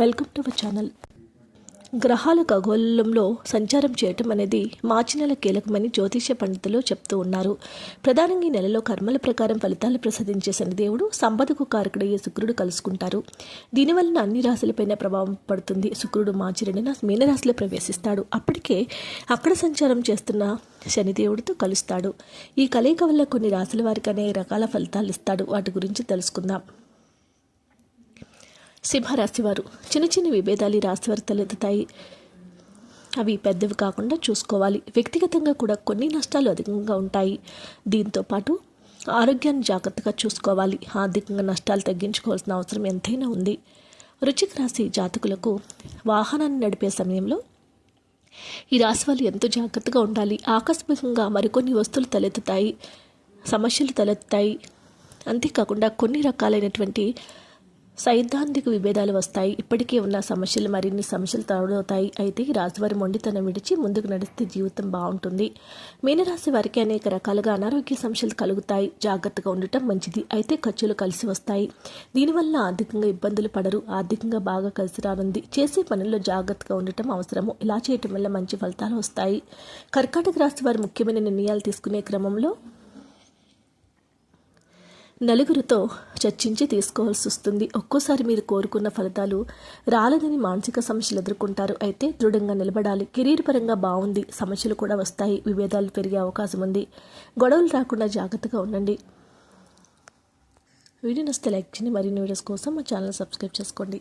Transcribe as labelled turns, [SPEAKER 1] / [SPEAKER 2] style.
[SPEAKER 1] Welcome to our channel. గ్రహాల ఖగోళంలో సంచారం చేయటం అనేది మార్చి నెల కీలకమని జ్యోతిష్య పండితులు చెప్తూ ఉన్నారు. ప్రధానంగా ఈ నెలలో కర్మల ప్రకారం ఫలితాలు ప్రసాదించే శనిదేవుడు సంపదకు కారకుడయ్యే శుక్రుడు కలుసుకుంటారు. దీనివలన అన్ని రాశులపైన ప్రభావం పడుతుంది. శుక్రుడు మార్చి రెండున మీనరాశిలో ప్రవేశిస్తాడు. అప్పటికే అక్కడ సంచారం చేస్తున్న శనిదేవుడితో కలుస్తాడు. ఈ కలయిక వల్ల కొన్ని రాశుల వారికి అనేక రకాల ఫలితాలు ఇస్తాడు. వాటి గురించి తెలుసుకుందాం. సింహరాశివారు. చిన్న చిన్న విభేదాలు రాశివారు తలెత్తుతాయి అవి పెద్దవి కాకుండా చూసుకోవాలి. వ్యక్తిగతంగా కూడా కొన్ని నష్టాలు అధికంగా ఉంటాయి. దీంతో పాటు ఆరోగ్యాన్ని జాగ్రత్తగా చూసుకోవాలి. ఆర్థికంగా నష్టాలు తగ్గించుకోవాల్సిన అవసరం ఎంతైనా ఉంది. రుచిక రాశి జాతకులకు వాహనాన్ని నడిపే సమయంలో ఈ రాశి వాళ్ళు ఎంతో జాగ్రత్తగా ఉండాలి. ఆకస్మికంగా మరికొన్ని వస్తువులు తలెత్తుతాయి. సమస్యలు తలెత్తుతాయి. అంతేకాకుండా కొన్ని రకాలైనటువంటి సైద్ధాంతిక విభేదాలు వస్తాయి. ఇప్పటికే ఉన్న సమస్యలు మరిన్ని సమస్యలు తోడవుతాయి అయితే రాజువారి మొండితనం విడిచి ముందుకు నడిస్తే జీవితం బాగుంటుంది. మీనరాశి వారికి అనేక రకాలుగా అనారోగ్య సమస్యలు కలుగుతాయి. జాగ్రత్తగా ఉండటం మంచిది. అయితే ఖర్చులు కలిసి వస్తాయి. దీనివల్ల ఆర్థికంగా ఇబ్బందులు పడరు. ఆర్థికంగా బాగా కలిసి రానుంది. చేసే పనుల్లో జాగ్రత్తగా ఉండటం అవసరము. ఇలా చేయటం వల్ల మంచి ఫలితాలు వస్తాయి. కర్కాటక రాశి వారు ముఖ్యమైన నిర్ణయాలు తీసుకునే క్రమంలో నలుగురితో చర్చించి తీసుకోవాల్సి వస్తుంది. ఒక్కోసారి మీరు కోరుకున్న ఫలితాలు రాలేదని మానసిక సమస్యలు ఎదుర్కొంటారు. అయితే దృఢంగా నిలబడాలి. కెరీర్ పరంగా బాగుంది. సమస్యలు కూడా వస్తాయి. విభేదాలు పెరిగే అవకాశం ఉంది. గొడవలు రాకుండా జాగ్రత్తగా ఉండండి. వీడియో నస్తే లైక్ చేయండి. మరిన్ని వీడియోస్ కోసం మా ఛానల్ సబ్స్క్రైబ్ చేసుకోండి.